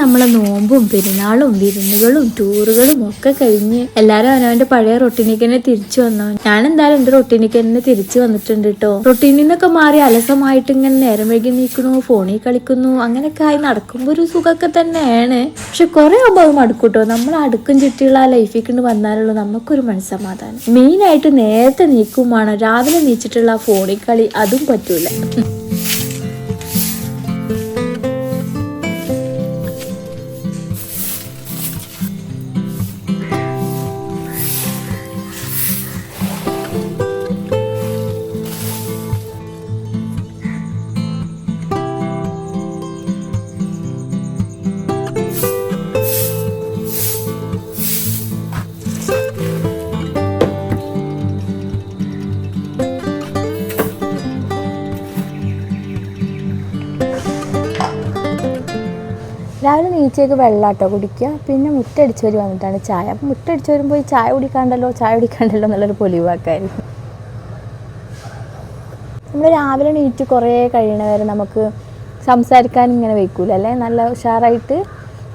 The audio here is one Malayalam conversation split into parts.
നമ്മളെ നോമ്പും പെരുന്നാളും വിരുന്നുകളും ടൂറുകളും ഒക്കെ കഴിഞ്ഞ് എല്ലാരും അവനവന്റെ പഴയ റൊട്ടീനിക്ക് തന്നെ തിരിച്ചു വന്നോ. ഞാൻ എന്തായാലും എന്റെ റൊട്ടീനിക്ക് തന്നെ തിരിച്ചു വന്നിട്ടുണ്ട് കേട്ടോ റൊട്ടീനിൽ നിന്നൊക്കെ മാറി അലസമായിട്ട് ഇങ്ങനെ നേരം വൈകി നീക്കണു ഫോണിൽ കളിക്കുന്നു അങ്ങനെയൊക്കെ ആയി നടക്കുമ്പോ ഒരു സുഖമൊക്കെ തന്നെയാണ്. പക്ഷെ കുറെ അഭാവം അടുക്കൂട്ടോ നമ്മൾ അടുക്കും ചുറ്റിയുള്ള ആ ലൈഫിൽ വന്നാലുള്ളൂ നമുക്കൊരു മനസ്സമാധാനം. മെയിൻ ആയിട്ട് നേരത്തെ നീക്കുമാണ് രാവിലെ നീച്ചിട്ടുള്ള ഫോണിൽ കളി അതും പറ്റൂല. രാവിലെ നീച്ചേക്ക് വെള്ളാട്ടോ കുടിക്കുക. പിന്നെ മുട്ടടിച്ചവർ വന്നിട്ടാണ് ചായ. അപ്പം മുറ്റടിച്ച് വരുമ്പോൾ ഈ ചായ കുടിക്കാണ്ടല്ലോ ചായ കുടിക്കാണ്ടല്ലോ എന്നുള്ളൊരു പൊലിവാക്കായിരുന്നു. നമ്മൾ രാവിലെ നീറ്റ് കുറേ കഴിയണവരെ നമുക്ക് സംസാരിക്കാൻ ഇങ്ങനെ വയ്ക്കൂല അല്ലേ? നല്ല ഉഷാറായിട്ട്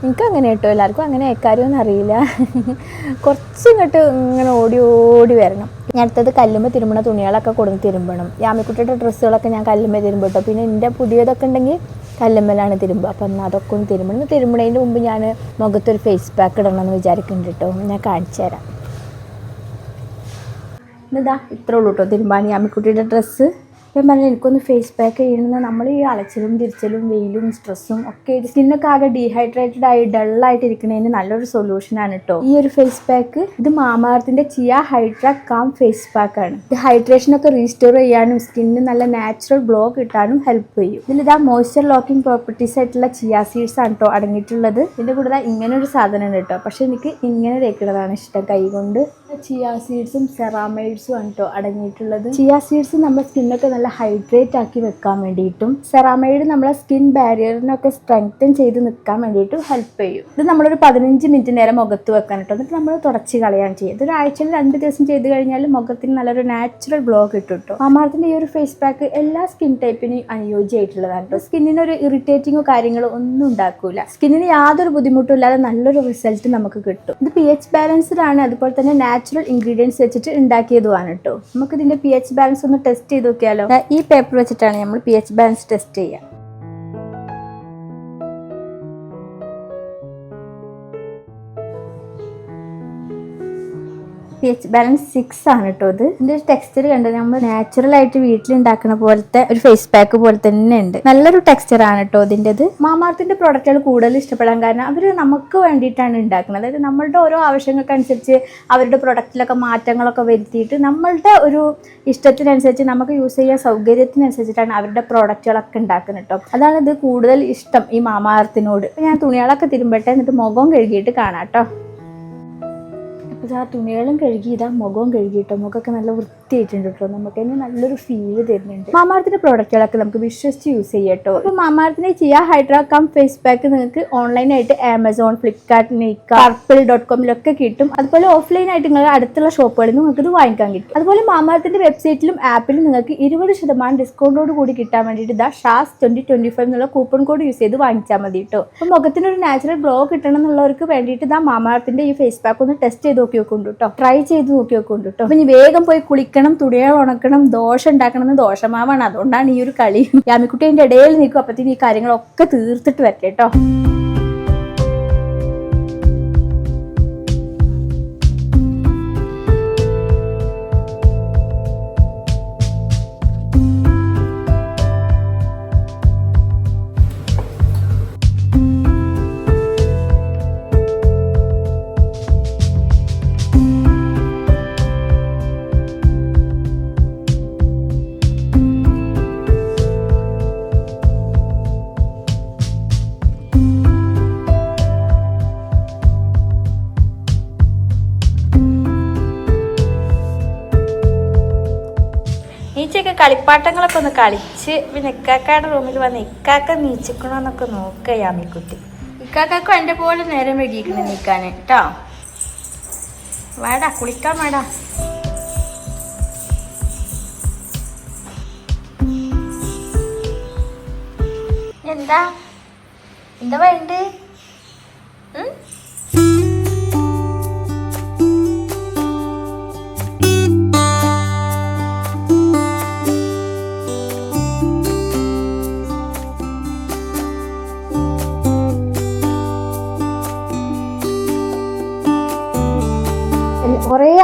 എനിക്ക് അങ്ങനെ കേട്ടോ എല്ലാവർക്കും അങ്ങനെ കാര്യമൊന്നും അറിയില്ല. കുറച്ച് ഇങ്ങോട്ട് ഇങ്ങനെ ഓടി ഓടി വരണം. ഞാൻ അടുത്തത് കല്ലുമ്പോൾ തിരുമ്പണ തുണികളൊക്കെ കൊടുന്ന് തിരുമ്പണം. യാമിക്കുട്ടിയുടെ ഡ്രസ്സുകളൊക്കെ ഞാൻ കല്ലുമ്പോൾ തിരുമ്പും പിന്നെ എന്റെ പുതിയതൊക്കെ ഉണ്ടെങ്കിൽ കല്ലുമ്മലാണ് തിരുമ്പുക. അപ്പം എന്നാൽ അതൊക്കെ ഒന്ന് തിരുമ്പണം. തിരുമ്പണതിന്റെ മുമ്പ് ഞാൻ മുഖത്തൊരു ഫേസ് പാക്ക് ഇടണമെന്ന് വിചാരിക്കുന്നുണ്ട് കേട്ടോ ഞാൻ കാണിച്ചു തരാം. ഇതാ ഇത്രേ ഉള്ളൂ കേട്ടോ തിരുമ്പാൻ യാമിക്കുട്ടിയുടെ ഡ്രസ്സ്. ഞാൻ പറഞ്ഞു എനിക്കൊന്ന് ഫേസ് പാക്ക് ചെയ്യണമെന്ന്. നമ്മൾ ഈ അലച്ചിലും തിരിച്ചലും വെയിലും സ്ട്രെസ്സും ഒക്കെ സ്കിന്നൊക്കെ ആകെ ഡീഹൈഡ്രേറ്റഡ് ആയി ഡള്ളായിട്ട് ഇരിക്കുന്നതിന് നല്ലൊരു സൊല്യൂഷനാണ് കേട്ടോ ഈ ഒരു ഫേസ് പാക്ക് ഇത് മാമാർത്തിന്റെ chia hydra calm face pack ആണ്. ഇത് ഹൈഡ്രേഷനൊക്കെ റീസ്റ്റോർ ചെയ്യാനും സ്കിന്നിന് നല്ല നാച്ചുറൽ ഗ്ലോ കിട്ടാനും ഹെൽപ്പ് ചെയ്യും. ഇതിൽ ഇതാ മോയ്സ്ചർ ലോക്കിംഗ് പ്രോപ്പർട്ടീസ് ആയിട്ടുള്ള ചിയ സീഡ്സ് ആണ് കേട്ടോ അടങ്ങിയിട്ടുള്ളത്. ഇതിന്റെ കൂടെ ഇങ്ങനെ ഒരു സാധനം ഉണ്ട് കേട്ടോ പക്ഷെ എനിക്ക് ഇങ്ങനെ തേക്കുന്നതാണ് ഇഷ്ടം കൈ കൊണ്ട് ചിയ സീഡ്സും സെറാമൈഡ്സും ആണ് അടങ്ങിയിട്ടുള്ളത്. ചിയ സീഡ്സ് നമ്മുടെ സ്കിന്നൊക്കെ നല്ല ഹൈഡ്രേറ്റ് ആക്കി വെക്കാൻ വേണ്ടിയിട്ടും സെറാമൈഡ് നമ്മളെ സ്കിൻ ബാരിയറിനൊക്കെ സ്ട്രെങ്തൻ ചെയ്ത് നിൽക്കാൻ വേണ്ടിയിട്ടും ഹെൽപ്പ് ചെയ്യും. ഇത് നമ്മളൊരു പതിനഞ്ച് മിനിറ്റ് നേരം മുഖത്ത് വെക്കാൻ കേട്ടോ എന്നിട്ട് നമ്മൾ തുടച്ച് കളയാൻ ചെയ്യുക. ഇതൊരു ആഴ്ചയിൽ രണ്ട് ദിവസം ചെയ്ത് കഴിഞ്ഞാൽ മുഖത്തിന് നല്ലൊരു നാച്ചുറൽ ഗ്ലോ കിട്ടും കേട്ടോ മാമാർത്തിന്റെ ഈ ഒരു ഫേസ് പാക്ക് എല്ലാ സ്കിൻ ടൈപ്പിനും അനുയോജ്യമായിട്ടുള്ളതാണ് കേട്ടോ സ്കിന്നിന് ഒരു ഇറിറ്റേറ്റിങ്ങോ കാര്യങ്ങളോ ഒന്നും ഉണ്ടാക്കൂല. സ്കിന്നിന് യാതൊരു ബുദ്ധിമുട്ടും ഇല്ലാതെ നല്ലൊരു റിസൾട്ട് നമുക്ക് കിട്ടും. ഇത് പി എച്ച് ബാലൻസ്ഡ് ആണ്. അതുപോലെ തന്നെ നാച്ചുറൽ ഇൻഗ്രീഡിയൻസ് വെച്ചിട്ട് ഉണ്ടാക്കിയതുമാണ് കേട്ടോ. നമുക്ക് ഇതിന്റെ പി എച്ച് ബാലൻസ് ഒന്ന് ടെസ്റ്റ് ചെയ്ത് നോക്കിയാലോ? ഈ പേപ്പർ വെച്ചിട്ടാണ് നമ്മൾ പി എച്ച് ബാലൻസ് ടെസ്റ്റ് ചെയ്യുക. പി എച്ച് ബാലൻസ് സിക്സ് ആണ് കേട്ടോ ഇത്. ഇതിന്റെ ഒരു ടെക്സ്ചർ കണ്ടത് നമ്മൾ നാച്ചുറൽ ആയിട്ട് വീട്ടിലുണ്ടാക്കുന്ന പോലത്തെ ഒരു ഫേസ് പാക്ക് പോലെ തന്നെ ഉണ്ട്. നല്ലൊരു ടെക്സ്ചർ ആണ് കേട്ടോ ഇതിന്റെത് മാമാർത്തിന്റെ പ്രോഡക്റ്റുകൾ കൂടുതൽ ഇഷ്ടപ്പെടാൻ കാരണം അവർ നമുക്ക് വേണ്ടിയിട്ടാണ് ഉണ്ടാക്കുന്നത്. അതായത് നമ്മളുടെ ഓരോ ആവശ്യങ്ങൾക്കനുസരിച്ച് അവരുടെ പ്രൊഡക്റ്റിലൊക്കെ മാറ്റങ്ങളൊക്കെ വരുത്തിയിട്ട് നമ്മളുടെ ഒരു ഇഷ്ടത്തിനനുസരിച്ച് നമുക്ക് യൂസ് ചെയ്യാൻ സൗകര്യത്തിനനുസരിച്ചിട്ടാണ് അവരുടെ പ്രോഡക്റ്റുകളൊക്കെ ഉണ്ടാക്കുന്നത് കേട്ടോ അതാണ് ഇത് കൂടുതൽ ഇഷ്ടം ഈ മാമാർത്തിനോട് ഞാൻ തുണികളൊക്കെ തിരുമ്പട്ടെ എന്നിട്ട് മുഖം കഴുകിയിട്ട് കാണാം കേട്ടോ ഇത് തുണികളും കഴുകി ഇതാ മുഖവും കഴുകിയിട്ടോ മുഖമൊക്കെ നല്ല വൃത്തിയായിട്ടുണ്ട് കേട്ടോ നമുക്ക് അതിന് നല്ലൊരു ഫീൽ തരുന്നുണ്ട്. മാമാർത്തിന്റെ പ്രോഡക്റ്റുകളൊക്കെ നമുക്ക് വിശ്വസിച്ച് യൂസ് ചെയ്യാം കേട്ടോ അപ്പോൾ മാമാർത്തിന്റെ chia hydra calm face pack നിങ്ങൾക്ക് ഓൺലൈനായിട്ട് Amazon Flipkart Nykaa purple dot കോമിലൊക്കെ കിട്ടും. അതുപോലെ ഓഫ്ലൈൻ ആയിട്ട് നിങ്ങൾ അടുത്തുള്ള ഷോപ്പുകളിൽ നിങ്ങൾക്ക് ഇത് വാങ്ങിക്കാൻ കിട്ടും. അതുപോലെ മാമാർത്തിന്റെ വെബ്സൈറ്റിലും ആപ്പിലും നിങ്ങൾക്ക് ഇരുപത് ശതമാനം ഡിസ്കൗണ്ടോട് കൂടി കിട്ടാൻ വേണ്ടിയിട്ട് ഇതാ ഷാസ് ട്വന്റി ട്വന്റി ഫൈവ് എന്നുള്ള കൂപ്പൺ കോഡ് യൂസ് ചെയ്ത് വാങ്ങിച്ചാൽ മതി കേട്ടോ അപ്പോൾ മുഖത്തിനൊരു നാച്ചുറൽ ഗ്ലോ കിട്ടണം എന്നുള്ളവർക്ക് വേണ്ടിയിട്ട് ഇതാ മാമാർത്തിന്റെ ഈ ഫേസ് പാക്ക് ഒന്ന് ടെസ്റ്റ് ചെയ്ത് നോക്കി നോക്കുന്നുണ്ട് കേട്ടോ ട്രൈ ചെയ്ത് നോക്കി നോക്കുന്നുണ്ട് കേട്ടോ അപ്പൊ ഇനി വേഗം പോയി കുളിക്കണം. തുണികൾ ഉണക്കണം ദോശ ഉണ്ടാക്കണം എന്ന് അതുകൊണ്ടാണ് ഈ ഒരു കളി. യാമിക്കുട്ടി ഇടയിൽ നിൽക്കും. അപ്പത്തേക്കും ഈ കാര്യങ്ങളൊക്കെ തീർത്തിട്ട് വരട്ടെ കേട്ടോ. നീച്ചയൊക്കെ കളിപ്പാട്ടങ്ങളൊക്കെ ഒന്ന് കളിച്ച് പിന്നെ ഇക്കാക്കയുടെ റൂമിൽ വന്ന് ഇക്കാക്ക നീച്ചിക്കണോന്നൊക്കെ നോക്കുക യാമിക്കുട്ടി ഇക്കാക്കും എന്റെ പോലെ നേരം വൈകിക്കണം നീക്കാൻ കേട്ടോ വേടാ കുളിക്കാൻ വേടാ. എന്താ? എന്താ വേണ്ടേ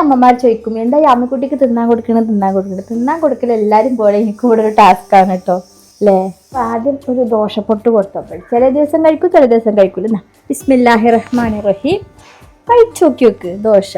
അമ്മമാർ ചോദിക്കും എന്താ ഈ അമ്മക്കുട്ടിക്ക് തിന്നാൻ കൊടുക്കണത് തിന്നാൻ കൊടുക്കണത്? തിന്നാൻ കൊടുക്കൽ എല്ലാവരും പോലെ എനിക്ക് ഇവിടെ ഒരു ടാസ്ക് ആണ് കേട്ടോ അല്ലേ ആദ്യം ഒരു ദോശപ്പൊട്ട് കൊടുത്തപ്പോൾ ചില ദിവസം കഴിക്കും ചില ദിവസം കഴിക്കൂല. ബിസ്മില്ലാഹി റഹ്മാൻ റഹീം കഴിച്ചു നോക്കി വെക്ക് ദോശ.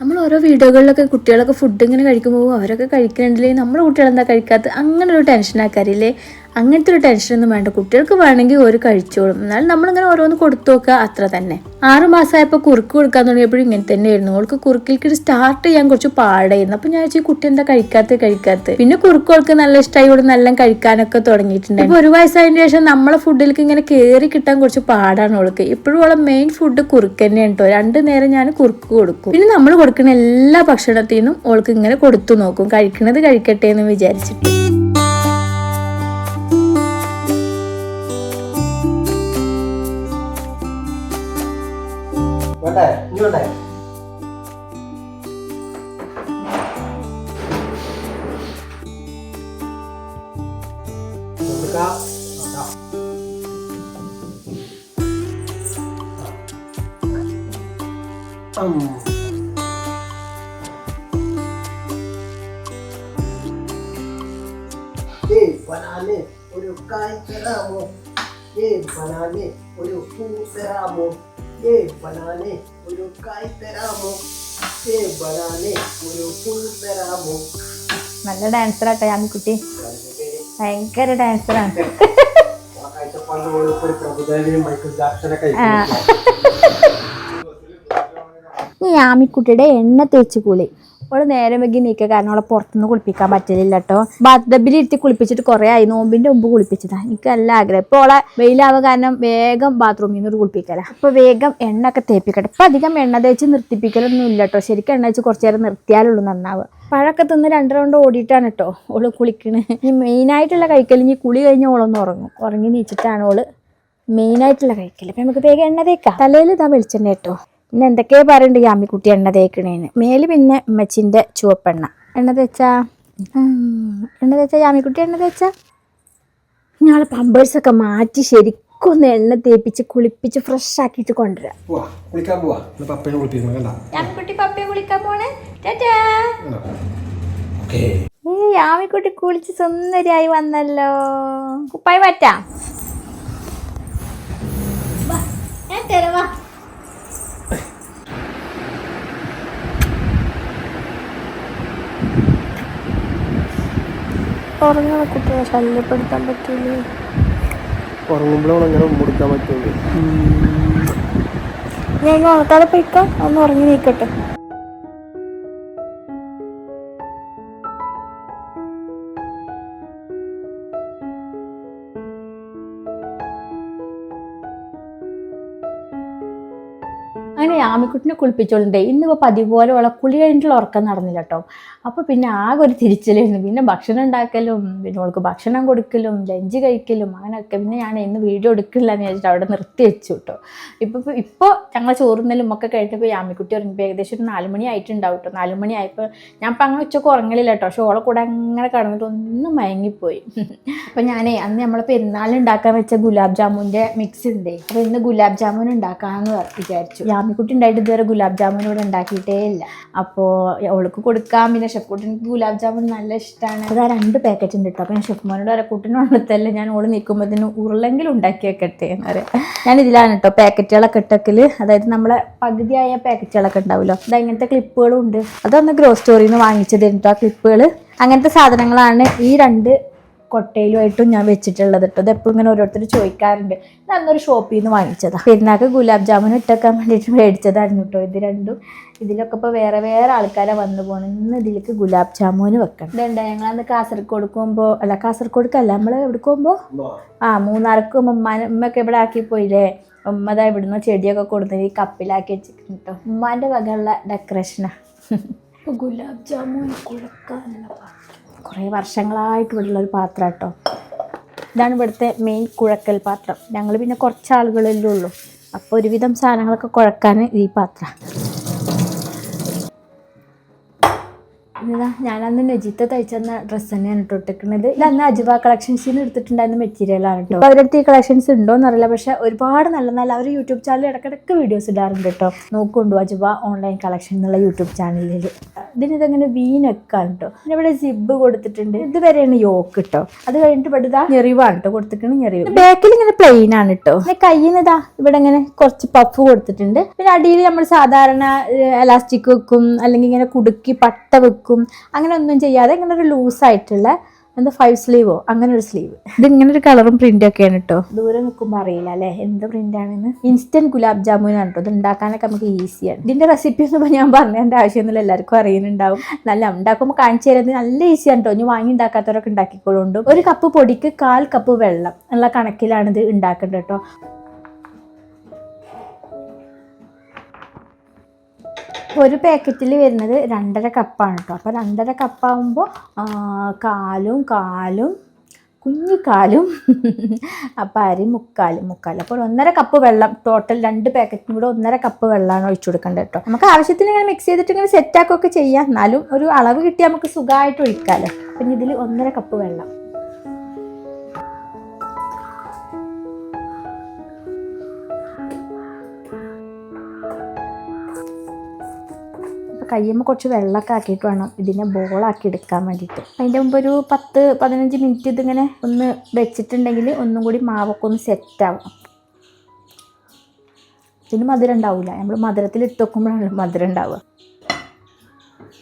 നമ്മൾ ഓരോ വീഡിയോകളിലൊക്കെ കുട്ടികളൊക്കെ ഫുഡ് ഇങ്ങനെ കഴിക്കുമ്പോൾ അവരൊക്കെ കഴിക്കുന്നുണ്ടല്ലേ നമ്മുടെ കുട്ടികളെന്താ കഴിക്കാത്ത അങ്ങനെ ഒരു ടെൻഷൻ ആക്കാറില്ലേ? അങ്ങനത്തെ ഒരു ടെൻഷനൊന്നും വേണ്ട. കുട്ടികൾക്ക് വേണമെങ്കിൽ ഒരു കഴിച്ചോളും. എന്നാലും നമ്മളിങ്ങനെ ഓരോന്ന് കൊടുത്തു നോക്കുക അത്ര തന്നെ. ആറ് മാസമായപ്പോൾ കുറുക്ക് കൊടുക്കാൻ തുടങ്ങിയപ്പോഴും ഇങ്ങനെ തന്നെ തന്നെയായിരുന്നു. അവൾക്ക് കുറുക്കിലേക്ക് സ്റ്റാർട്ട് ചെയ്യാൻ കുറച്ച് പാടായിരുന്നു. അപ്പോൾ ഞാൻ വെച്ചാൽ കുട്ടി എന്താ കഴിക്കാത്ത കഴിക്കാത്ത പിന്നെ കുറുക്ക് ഓൾക്ക് നല്ല ഇഷ്ടമായി ഇവിടെ നല്ല കഴിക്കാനൊക്കെ തുടങ്ങിയിട്ടുണ്ട്. ഒരു വയസ്സായതിനു ശേഷം നമ്മളെ ഫുഡിലേക്ക് ഇങ്ങനെ കയറി കിട്ടാൻ കുറച്ച് പാടാണ് ഓൾക്ക്. ഇപ്പോഴും അവളെ മെയിൻ ഫുഡ് കുറുക്ക് തന്നെയാണ് കേട്ടോ. രണ്ടു നേരം ഞാൻ കുറുക്ക് കൊടുക്കും. പിന്നെ നമ്മൾ കൊടുക്കുന്ന എല്ലാ ഭക്ഷണത്തിൽ നിന്നും ഓൾക്ക് ഇങ്ങനെ കൊടുത്തു നോക്കും. കഴിക്കണത് കഴിക്കട്ടെ എന്ന് വിചാരിച്ചിട്ട്. വേണ്ടേ ഇനി വേണ്ടേ കൊടുക്കാം. അതാ. ഉം. ഏയ് ബനാനെ ഒരു കായ് തരാമോ ഏയ് ബനാനെ ഒരു പൂ ഏയ് ബനാനെ ഒരു കായ് തരാമോ? ഏയ് ബനാനെ ഒരു പൂ തരാമോ? നല്ല ഡാൻസറാട്ടെ കുട്ടി. ഭയങ്കര ഡാൻസറാണ് ഈ ആമിക്കുട്ടിയുടെ എണ്ണ തേച്ച് കുളി. അവൾ നേരെ വെക്കി നീക്കുക കാരണം അവളെ പുറത്തുനിന്ന് കുളിപ്പിക്കാൻ പറ്റലില്ല കേട്ടോ ബാത്ത് ഇരുത്തി കുളിപ്പിച്ചിട്ട് കുറേ ആയി. നോമ്പിന്റെ മുമ്പ് കുളിപ്പിച്ചതാ. എനിക്ക് നല്ല ആഗ്രഹം. ഇപ്പോൾ ഓളെ വെയിലാവുക കാരണം വേഗം ബാത്റൂമിൽ നിന്ന് കുളിപ്പിക്കല. അപ്പൊ വേഗം എണ്ണ ഒക്കെ തേപ്പിക്കട്ടെ. ഇപ്പൊ അധികം എണ്ണ തേച്ച് നിർത്തിപ്പിക്കലൊന്നും ഇല്ല കേട്ടോ ശരിക്കും എണ്ണ വെച്ച് കുറച്ചു നേരം നിർത്തിയാലുള്ളൂ നന്നാവുക. പഴമൊക്കെ തിന്ന് രണ്ട് റൗണ്ട് ഓടിയിട്ടാണ് കേട്ടോ ഓൾ കുളിക്കണ്. ഈ മെയിനായിട്ടുള്ള കഴിക്കൽ ഇനി കുളി കഴിഞ്ഞ ഓളൊന്ന് ഉറങ്ങും. ഉറങ്ങി നീച്ചിട്ടാണ് ഓൾ മെയിൻ ആയിട്ടുള്ള കഴിക്കൽ അപ്പം നമുക്ക് വേഗം എണ്ണ തേക്കാം. തലയിൽ ഇതാ വെളിച്ചെണ്ണ കേട്ടോ പിന്നെ എന്തൊക്കെയോ പറയുന്നുണ്ട് ഈ അമ്മിക്കുട്ടി എണ്ണ തേക്കണേന് മേൽ പിന്നെ ഉമ്മച്ചിന്റെ ചുവപ്പെണ്ണ. എണ്ണ തേച്ചാ? എണ്ണ തേച്ചാ യാമിക്കുട്ടി എണ്ണ തേച്ചാ? ഞങ്ങൾ പമ്പേഴ്സൊക്കെ മാറ്റി ശരിക്കും ഒന്ന് എണ്ണ തേപ്പിച്ച് കുളിപ്പിച്ച് ഫ്രഷ് ആക്കിയിട്ട് കൊണ്ടുവരാം. പോവാ കുളിക്കാൻ പോവാ. ഇന്ന് പപ്പനെ കുളിപ്പിക്കണം കണ്ട യാമിക്കുട്ടി പപ്പയെ കുളിക്കാൻ പോണേ. ടാറ്റാ. ഓക്കേ ഏ യാമിക്കുട്ടി കുളിച്ച് സുന്ദരിയായി വന്നല്ലോ. കുപ്പായി പറ്റാം വാ, ഞാൻ തരാം, വാ. ഉറങ്ങണ കുട്ടികളെ ശല്യപ്പെടുത്താൻ പറ്റൂലേ. ഉറങ്ങുമ്പോഴാണ് അങ്ങനെ മുടിക്കാൻ പറ്റുള്ളൂ. ഞാൻ ഉണർത്താതെ പോയിക്കോ? ഒന്ന് ഉറങ്ങി നീക്കട്ടെ. അങ്ങനെ ആമിക്കുട്ടിനെ കുളിപ്പിച്ചോളുണ്ടേ ഇന്നിപ്പോൾ പതിവ് പോലെയുള്ള കുളി കഴിഞ്ഞിട്ടുള്ള ഉറക്കം നടന്നില്ല കേട്ടോ അപ്പോൾ പിന്നെ ആകെ ഒരു തിരിച്ചിലായിരുന്നു. പിന്നെ ഭക്ഷണം ഉണ്ടാക്കലും പിന്നെ അവൾക്ക് ഭക്ഷണം കൊടുക്കലും ലഞ്ച് കഴിക്കലും അങ്ങനെയൊക്കെ പിന്നെ ഞാൻ ഇന്ന് വീഡിയോ എടുക്കില്ല എന്ന് വെച്ചിട്ട് അവിടെ നിർത്തി വെച്ചു കേട്ടോ ഇപ്പോൾ ഇപ്പോൾ ഞങ്ങൾ ചോറുന്നലും ഒക്കെ കഴിഞ്ഞപ്പോൾ യാമിക്കുട്ടി ഉറങ്ങിപ്പോൾ ഏകദേശം ഒരു നാലുമണി ആയിട്ടുണ്ടാവും കേട്ടോ നാലുമണി ആയപ്പോൾ ഞാൻ ഇപ്പം അങ്ങനെ ഉച്ചയ്ക്ക് ഉറങ്ങലില്ല കേട്ടോ പക്ഷെ ഓളെ കൂടെ അങ്ങനെ കടന്നിട്ട് ഒന്ന് മയങ്ങിപ്പോയി. അപ്പോൾ ഞാനേ അന്ന് നമ്മൾ പെരുന്നാൾ ഉണ്ടാക്കാൻ വെച്ച ഗുലാബ് ജാമുന്റെ മിക്സ് ഉണ്ടേ അപ്പോൾ ഇന്ന് ഗുലാബ് ജാമുൻ ഉണ്ടാക്കാമെന്ന് വിചാരിച്ചു. യാമിക്കുട്ടി ഉണ്ടായിട്ട് ഇതുവരെ ഗുലാബ് ജാമുൻ ഇവിടെ ഉണ്ടാക്കിയിട്ടേ ഇല്ല. അപ്പോൾ അവൾക്ക് കൊടുക്കാം പിന്നെ ഷെഫ് ഗുലാബ് ജാമുൻ നല്ല ഇഷ്ടമാണ് അത് ആ രണ്ട് പാക്കറ്റ് ഉണ്ട് അപ്പോൾ ഞാൻ ഷെഫ് മോനോട് പറയാം കുട്ടിനെ ഞാൻ ഓൾ നിൽക്കുമ്പോഴത്തേനും ഉരുളെങ്കിലും ഉണ്ടാക്കി വെക്കട്ടെ എന്ന് പറയാം. ഞാൻ ഇതിലാണ് കേട്ടോ പാക്കറ്റുകളൊക്കെ ഇട്ടക്കിൽ അതായത് നമ്മളെ പകുതിയായ പാക്കറ്റുകളൊക്കെ ഉണ്ടാവുമല്ലോ അത് അങ്ങനത്തെ ക്ലിപ്പുകളും ഉണ്ട്. അതൊന്ന് ഗ്രോ സ്റ്റോറിയിൽ നിന്ന് വാങ്ങിച്ചത് കേട്ടോ ആ ക്ലിപ്പുകൾ അങ്ങനത്തെ സാധനങ്ങളാണ് ഈ രണ്ട് കൊട്ടയിലുമായിട്ടും ഞാൻ വെച്ചിട്ടുള്ളത് കേട്ടോ. അതെപ്പോൾ ഇങ്ങനെ ഓരോരുത്തർ ചോദിക്കാറുണ്ട്. ഇത് ഷോപ്പിൽ നിന്ന് വാങ്ങിച്ചതാണ് പെരുന്നാൾക്ക് ഗുലാബ് ജാമുൻ ഇട്ടേക്കാൻ വേണ്ടിയിട്ട് മേടിച്ചതായിരുന്നു കേട്ടോ. ഇത് രണ്ടും. ഇതിലൊക്കെ ഇപ്പോൾ വേറെ വേറെ ആൾക്കാരെ വന്നു പോകണം ഇന്ന് ഇതിലേക്ക് ഗുലാബ് ജാമുൻ വെക്കണം. ഇതുണ്ട് ഞങ്ങളന്ന് കാസർഗോഡ് പോകുമ്പോൾ അല്ല കാസർഗോഡ്ക്കല്ല നമ്മൾ എവിടെ പോകുമ്പോൾ ആ മൂന്നാർക്ക് ഉമ്മൊക്കെ ഉമ്മയൊക്കെ ഇവിടെ ആക്കി പോയില്ലേ? ഉമ്മ ദാ ഇവിടുന്ന് ചെടിയൊക്കെ കൊടുത്ത് ഈ കപ്പിലാക്കി വെച്ചിട്ടുണ്ട് കേട്ടോ. ഉമ്മാന്റെ വകയുള്ള ഡെക്കറേഷനാണ് ഗുലാബ് ജാമുൻ കുഴക്കാനുള്ള പാത്രം കുറേ വർഷങ്ങളായിട്ട് ഇവിടെയുള്ള ഒരു പാത്രം കേട്ടോ. ഇതാണ് ഇവിടുത്തെ മെയിൻ കുഴക്കൽ പാത്രം. ഞങ്ങൾ പിന്നെ കുറച്ച് ആളുകളല്ലേ ഉള്ളൂ. അപ്പോൾ ഒരുവിധം സാധനങ്ങളൊക്കെ കുഴക്കാൻ ഈ പാത്രം. ഇതാ ഞാനന്ന് നജീത്ത തയ്ച്ചെന്ന ഡ്രസ്സ് തന്നെയാണ് കേട്ടോ ഇട്ടിരിക്കുന്നത് ഇത് അന്ന് അജുബ കളക്ഷൻസിൽ നിന്ന് എടുത്തിട്ടുണ്ടായിരുന്ന മെറ്റീരിയലാണ് കേട്ടോ. അവരുടെ ഈ കളക്ഷൻസ് ഉണ്ടോ എന്നറിയില്ല പക്ഷെ ഒരുപാട് നല്ല നല്ല അവർ യൂട്യൂബ് ചാനലിൽ ഇടക്കിടക്ക് വീഡിയോസ് ഇടാറുണ്ട് കേട്ടോ. നോക്കുന്നുണ്ടോ അജുബ ഓൺലൈൻ കളക്ഷൻ എന്നുള്ള യൂട്യൂബ് ചാനലിൽ ഇതിന് ഇതങ്ങനെ വീനൊക്കെയാണ് കേട്ടോ പിന്നെ ഇവിടെ സിബ് കൊടുത്തിട്ടുണ്ട്. ഇതുവരെയാണ് യോക്ക് കേട്ടോ അത് കഴിഞ്ഞിട്ട് ഇവിടെ ഇതാ ഞെറിവാണ് കേട്ടോ കൊടുത്തിട്ടുണ്ട് ഞെറിവ്. ബാക്കിൽ ഇങ്ങനെ പ്ലെയിൻ ആണ് കേട്ടോ പിന്നെ കയ്യിൽ ഇതാ ഇവിടെ ഇങ്ങനെ കുറച്ച് പഫ് കൊടുത്തിട്ടുണ്ട്. പിന്നെ അടിയിൽ നമ്മൾ സാധാരണ എലാസ്റ്റിക് വെക്കും. അല്ലെങ്കിൽ ഇങ്ങനെ കുടുക്കി പട്ട വെക്കും. അങ്ങനെ ഒന്നും ചെയ്യാതെ ഇങ്ങനെ ഒരു ലൂസായിട്ടുള്ള എന്താ ഫൈവ് സ്ലീവോ അങ്ങനെ ഒരു സ്ലീവ് ഇത് ഇങ്ങനെ ഒരു കളറും പ്രിന്റ് ഒക്കെയാണ് കേട്ടോ ദൂരെ നിൽക്കുമ്പോൾ അറിയില്ല അല്ലേ? എന്ത് പ്രിന്റ് ആണെന്ന്? ഇൻസ്റ്റന്റ് ഗുലാബ് ജാമുൻ ആണ് കേട്ടോ ഇത് ഉണ്ടാക്കാനൊക്കെ നമുക്ക് ഈസിയാണ് ഇതിന്റെ റെസിപ്പി ഒന്നും ഞാൻ പറഞ്ഞതിന്റെ ആവശ്യമൊന്നുമില്ല. എല്ലാവർക്കും അറിയുന്നുണ്ടാവും. നല്ല ഉണ്ടാക്കുമ്പോൾ കാണിച്ചു തരുന്നത് നല്ല ഈസിയാണ് കേട്ടോ ഇനി വാങ്ങി ഉണ്ടാക്കാത്തവരൊക്കെ ഉണ്ടാക്കിക്കൊള്ളുണ്ടും ഒരു കപ്പ് പൊടിക്ക് കാൽ കപ്പ് വെള്ളം. എന്നുള്ള കണക്കിലാണ് ഇത് ഉണ്ടാക്കേണ്ടത് കേട്ടോ ഒരു പാക്കറ്റിൽ വരുന്നത് രണ്ടര കപ്പാണ് കേട്ടോ. അപ്പോൾ രണ്ടര കപ്പാകുമ്പോൾ കാലും കാലും കുഞ്ഞിക്കാലും അപ്പം അരി മുക്കാൽ മുക്കാൽ അപ്പോൾ ഒന്നര കപ്പ് വെള്ളം ടോട്ടൽ രണ്ട് പാക്കറ്റിനും കൂടെ ഒന്നര കപ്പ് വെള്ളമാണ് ഒഴിച്ചു കൊടുക്കേണ്ടത് കേട്ടോ. നമുക്ക് ആവശ്യത്തിന് ഇങ്ങനെ മിക്സ് ചെയ്തിട്ട് ഇങ്ങനെ സെറ്റാക്കുകയൊക്കെ ചെയ്യാം. എന്നാലും ഒരു അളവ് കിട്ടിയാൽ നമുക്ക് സുഖമായിട്ട് ഒഴിക്കാമല്ലോ. അപ്പം ഇതിൽ ഒന്നര കപ്പ് വെള്ളം. അപ്പോൾ കയ്യുമ്പോൾ കുറച്ച് വെള്ളമൊക്കെ ആക്കിയിട്ട് വേണം ഇതിനെ ബോളാക്കി എടുക്കാൻ വേണ്ടിയിട്ട്. അതിന്റെ മുമ്പ് ഒരു പത്ത് പതിനഞ്ച് മിനിറ്റ് ഇതിങ്ങനെ ഒന്ന് വെച്ചിട്ടുണ്ടെങ്കിൽ ഒന്നും കൂടി മാവൊക്കെ ഒന്ന് സെറ്റാവും ഇതിന് മധുരം ഉണ്ടാവില്ല നമ്മൾ മധുരത്തിൽ ഇട്ട് വെക്കുമ്പോഴാണ് മധുരം ഉണ്ടാവുക.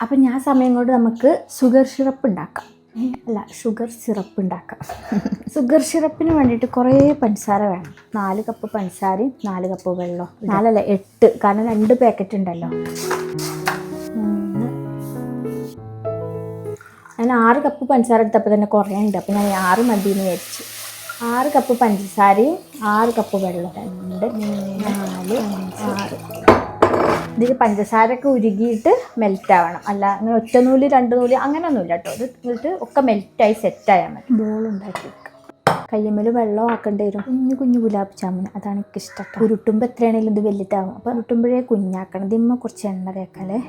അപ്പം ഞാൻ സമയം കൊണ്ട് നമുക്ക് ഷുഗർ സിറപ്പ് ഉണ്ടാക്കാം. അല്ല ഷുഗർ സിറപ്പ് ഉണ്ടാക്കാം. ഷുഗർ സിറപ്പിന് വേണ്ടിയിട്ട് കുറേ പഞ്ചസാര വേണം. നാല് കപ്പ് പഞ്ചസാരയും നാല് കപ്പ് വെള്ളം നാലല്ല എട്ട്. കാരണം രണ്ട് പാക്കറ്റ് ഉണ്ടല്ലോ. ഞാൻ ആറ് കപ്പ് പഞ്ചസാര എടുത്തപ്പോൾ തന്നെ കുറേ ഉണ്ട് അപ്പോൾ ഞാൻ ആറ് മതി എന്ന് വിചാരിച്ചു. ആറ് കപ്പ് പഞ്ചസാരയും ആറ് കപ്പ് വെള്ളം രണ്ട് നാല് ആറ്. ഇതിൽ പഞ്ചസാരയൊക്കെ ഉരുകിയിട്ട് മെൽറ്റ് ആവണം. അല്ല അങ്ങനെ ഒറ്റ നൂൽ രണ്ട് നൂൽ അങ്ങനെ അങ്ങനെയൊന്നുമില്ല കേട്ടോ ഇത് എന്നിട്ട് ഒക്കെ മെൽറ്റായി സെറ്റായാൽ മതി. ബോൾ ഉണ്ടാക്കി വെക്കാം. കയ്യമ്മൽ വെള്ളം ആക്കേണ്ടി വരും. കുഞ്ഞു കുഞ്ഞു ഗുലാബ് ജാമുൻ അതാണ് എനിക്ക് ഇഷ്ടം ഉരുട്ടുമ്പോൾ എത്രയാണെങ്കിലും ഇത് വലുതാവും. അപ്പോൾ ഉരുട്ടുമ്പോഴേ കുഞ്ഞാക്കണം. ഇതിമ്മ കുറച്ച് എണ്ണ തേക്കാലേ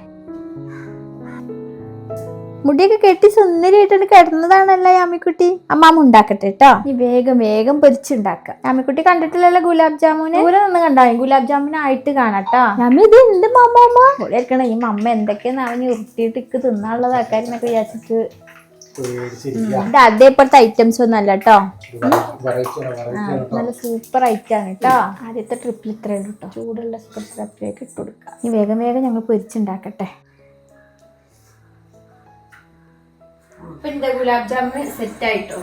മുടിയൊക്കെ കെട്ടി സുന്ദരിയായിട്ടാണ് കിടന്നതാണല്ലോ യാമിക്കുട്ടി? അമ്മാമ ഉണ്ടാക്കട്ടെ കേട്ടോ നീ വേഗം വേഗം പൊരിച്ചുണ്ടാക്കാം യാമിക്കുട്ടി കണ്ടിട്ടില്ലല്ലോ ഗുലാബ് ജാമുന്? ദൂരെ നിന്ന് കണ്ടാ ഗുലാബ് ജാമുൻ ആയിട്ട് കാണാട്ടോ യാമി ഇത് എന്ത് മാമ്മ ഇരിക്കണ ഈ മമ്മ എന്തൊക്കെയാന്ന് ഉരുട്ടിയിട്ട് ഇക്ക് തിന്നാനുള്ളതാക്കാരെന്നൊക്കെ വിചാരിച്ചിട്ട്. ഇത് അതേപോലത്തെ ഐറ്റംസ് ഒന്നും അല്ല കേട്ടോ നല്ല സൂപ്പർ ഐറ്റം ആണ് കേട്ടോ ആദ്യത്തെ ട്രിപ്പിൽ ഇത്രയേ ഉള്ളൂ കേട്ടോ ചൂടുള്ള സൂപ്പർ ട്രിപ്പിലേക്ക് ഇട്ട് കൊടുക്കാം. ഈ വേഗം വേഗം ഞങ്ങൾ പൊരിച്ചുണ്ടാക്കട്ടെ പിന്നെ ഗുലാബ് ജാമുന് സെറ്റ് ആയിട്ടോ?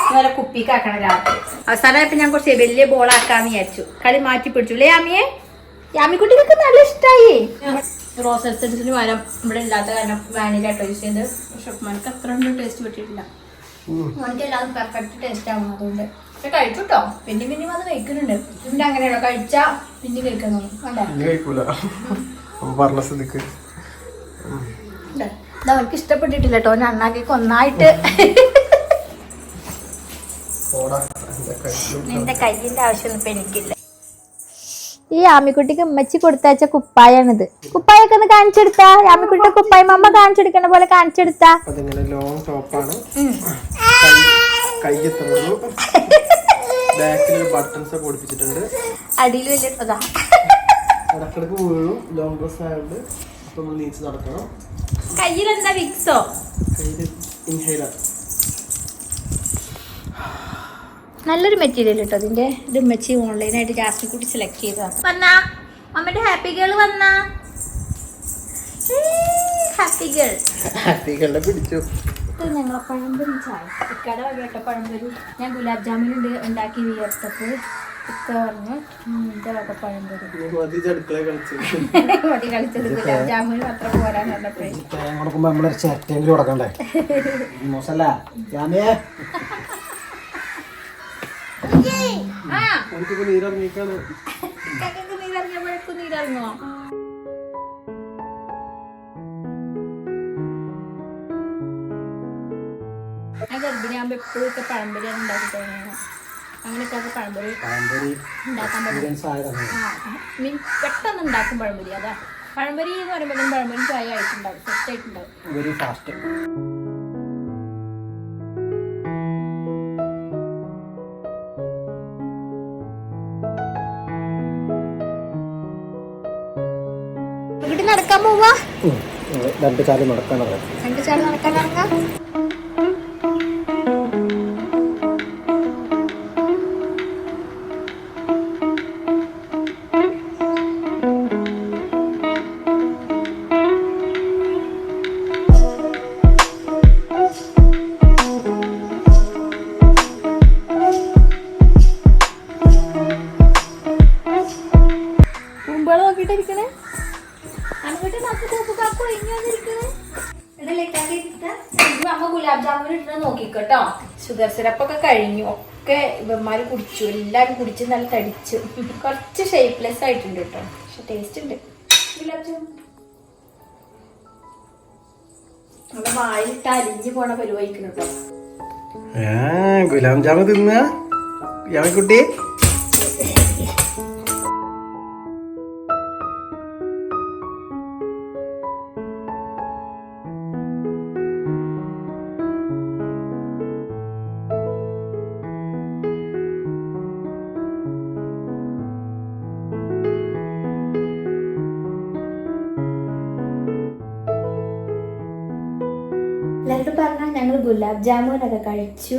ഇതുപോലെ കുപ്പിക്കാക്കണം രാത്രി. അവസാനമായപ്പോ ഞാൻ കുറച്ച് വലിയ ബോൾ ബോളാക്കാന്ന് വിചാരിച്ചു. കളി മാറ്റി പിടിച്ചു. അല്ലേ യാമിയെ? യാമിക്കുട്ടിക്ക് നല്ല ഇഷ്ടായി. റോസ് എസൻസിന് പകരം ഇവിടെ ഇല്ലാത്ത കാരണം വാനില കേട്ടോ യൂസ് ചെയ്ത് പക്ഷെ മനക്ക് അത്ര ടേസ്റ്റ് പറ്റിയിട്ടില്ല മോനിക്ക് എല്ലാം പെർഫെക്റ്റ് ടേസ്റ്റ് ആവും അതുകൊണ്ട്. പക്ഷെ കഴിച്ചു കേട്ടോ പിന്നെ പിന്നെ വന്ന് കഴിക്കുന്നുണ്ട്. പിന്നെ അങ്ങനെയാണോ കഴിച്ചാ പിന്നെ കഴിക്കുന്നു പറഞ്ഞ സ്ഥിതിക്ക്. അവർക്ക് ഇഷ്ടപ്പെട്ടിട്ടില്ല കേട്ടോ. ഞാൻ അണ്ണാക്കി ഒന്നായിട്ട് നിന്റെ കയ്യിന്റെ ആവശ്യമൊന്നും ഇപ്പൊ എനിക്കില്ല. ഈ ആമിക്കുട്ടിക്ക് ഉമ്മച്ചി കൊടുത്തയച്ച കുപ്പായാണിത്. കുപ്പായൊക്കെ ഒന്ന് കാണിച്ചെടുത്താ? ആമിക്കുട്ടിയുടെ കുപ്പായ മമ്മ കാണിച്ചെടുക്കണ പോലെ കാണിച്ചെടുത്താ? ലോങ് ടോപ്പാണ് ബട്ടൺസ് അടിയിൽ വലിയ അതാ ഇടക്കിടക്ക് വീഴും. ലോങ് ഡ്രസ് ആയതുകൊണ്ട് അപ്പൊ നമ്മൾ നീച്ച് നടക്കണം. കയ്യിലെന്താ വിക്സോ? നല്ലൊരു മെറ്റീരിയൽ കേട്ടോ അതിന്റെ. ഇത് ഉമ്മച്ചി ഓൺലൈനായിട്ട് ജാസ്തി കൂടി സെലക്ട് ചെയ്തതാണ് വന്നാ. മമ്മയുടെ ഹാപ്പി ഗേൾ വന്നാ. ഹാപ്പി ഗേൾ ഹാപ്പികളുടെ പിടിച്ചു. ഇത് ഞങ്ങളെ പഴംപൊരി ചായ. ഇക്കാടെ വകേട്ട പഴംപൊരി. ഞാൻ ഗുലാബ് ജാമുൻ ഉണ്ട് ഉണ്ടാക്കി വിയർത്തപ്പോൾ ഇക്ക പറഞ്ഞു "ഉം, ഇന്റെ വക പഴംപൊരി മതി അടുക്കള കളിച്ചു. മടി കളിച്ചത് ഗുലാബ് ജാമുൻ മാത്രം പോരാൻ പറഞ്ഞപ്പോഴേ. തേങ്ങ കൊടുക്കുമ്പോ നമ്മളൊരു ചിരട്ടെങ്കിലും കൊടുക്കണ്ടേ? മോശല്ല ജാമിയെ. ആ. എനിക്കിപ്പോ നീരിറങ്ങിക്കാണ് ഇക്കാക്കൊക്കെ നീരിറങ്ങിയപ്പോഴേക്കും നീരിറങ്ങുമോ ഞാൻ ഗർഭിണിയാകുമ്പോൾ എപ്പോഴും ഒക്കെ പഴംപൊരിയാണ് ഉണ്ടാക്കി തുടങ്ങുന്നത് അങ്ങനെയൊക്കെ പഴംപൊരി പഴംപൊരി ഉണ്ടാക്കാൻ പറ്റും. പെട്ടെന്ന് ഉണ്ടാക്കും പഴംപൊരി. അതാ. പഴംപൊരി എന്ന് പറയുമ്പോഴും പഴംപൊരി ചായ ആയിട്ടുണ്ടാവും സെറ്റ് ആയിട്ടുണ്ടാവും. വെരി ഫാസ്റ്റ് വീട്ടിൽ നടക്കാൻ പോവാ? രണ്ട് ചാൽ നടക്കാൻ രണ്ട് ചാൽ നടക്കാൻ ഇറങ്ങാം. നല്ല തടിച്ചു കുറച്ച് ഷേപ്പ്ലെസ് ആയിട്ടുണ്ട് കേട്ടോ. പക്ഷെ ടേസ്റ്റ് ഉണ്ട്. ഗുലാബ് ജാമുൻ. നമ്മുടെ വായിലിട്ട് അരിഞ്ഞു പോണ പരിവായിക്കുന്നു കേട്ടോ. ഗുലാം ജാമ തിന്ന? യാമിക്കുട്ടി? ഗുലാബ് ജാമുനൊക്കെ കഴിച്ചു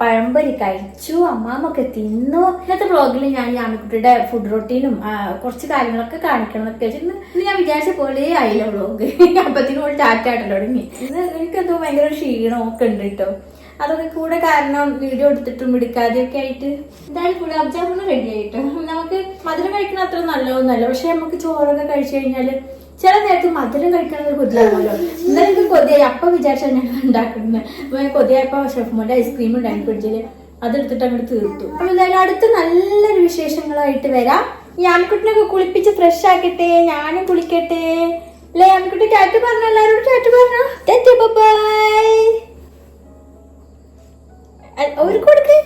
പഴംപൊരി കഴിച്ചു അമ്മാമൊക്കെ തിന്നു. ഇന്നത്തെ വ്ളോഗിൽ ഞാൻ യാമിക്കുട്ടിയുടെ ഫുഡ് റൊട്ടീനും കുറച്ച് കാര്യങ്ങളൊക്കെ കാണിക്കണം എന്നൊക്കെ ഇന്ന് ഞാൻ വിചാരിച്ച പോലെ ആയില്ല വ്ളോഗ് അപ്പത്തിനോട് ടാറ്റ ആട്ടല്ലോ തുടങ്ങി. ഇന്ന് എനിക്കെന്തോ ഭയങ്കര ക്ഷീണമൊക്കെ ഉണ്ട് കേട്ടോ അതൊക്കെ കൂടെ കാരണം വീഡിയോ എടുത്തിട്ടും എടുക്കാതെയൊക്കെ ആയിട്ട്. എന്തായാലും ഗുലാബ് ജാമുൻ റെഡി ആയിട്ട് നമുക്ക് മധുരം കഴിക്കുന്ന അത്ര നല്ലതൊന്നുമല്ല. പക്ഷെ നമുക്ക് ചോറൊക്കെ കഴിച്ചു കഴിഞ്ഞാൽ ചില നേരത്ത് മധുരം കഴിക്കണം ഒരു കൊതിയാവുമല്ലോ എന്നാലും എനിക്ക് കൊതിയായി. അപ്പൊ വിചാരിച്ചാണ് ഞാൻ ഉണ്ടാക്കുന്നത് അപ്പൊ കൊതിയായപ്പോ ഷെഫ് മോന്റെ ഐസ്ക്രീം ഉണ്ടായി ഫ്രിഡ്ജിൽ അതെടുത്തിട്ട് അങ്ങോട്ട് തീർത്തു. അപ്പൊ എന്തായാലും അടുത്ത് നല്ലൊരു വിശേഷങ്ങളായിട്ട് വരാം. ഈ ആൺകുട്ടിനൊക്കെ കുളിപ്പിച്ച് ഫ്രഷ് ആക്കട്ടെ. ഞാനും കുളിക്കട്ടെ. അല്ലേ ആൺകുട്ടി ടാറ്റ് പറഞ്ഞു? എല്ലാവരോടും ടാറ്റ് പറഞ്ഞു? ടാറ്റ് ബൈ ഒരു കൊടുക്ക്.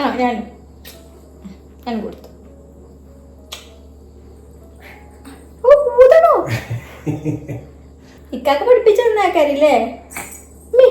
ആ ഞാൻ ഞാൻ കൊടുത്തു. ഇക്കാക്ക് പഠിപ്പിച്ചു തന്നാക്കാരില്ലേ മീ.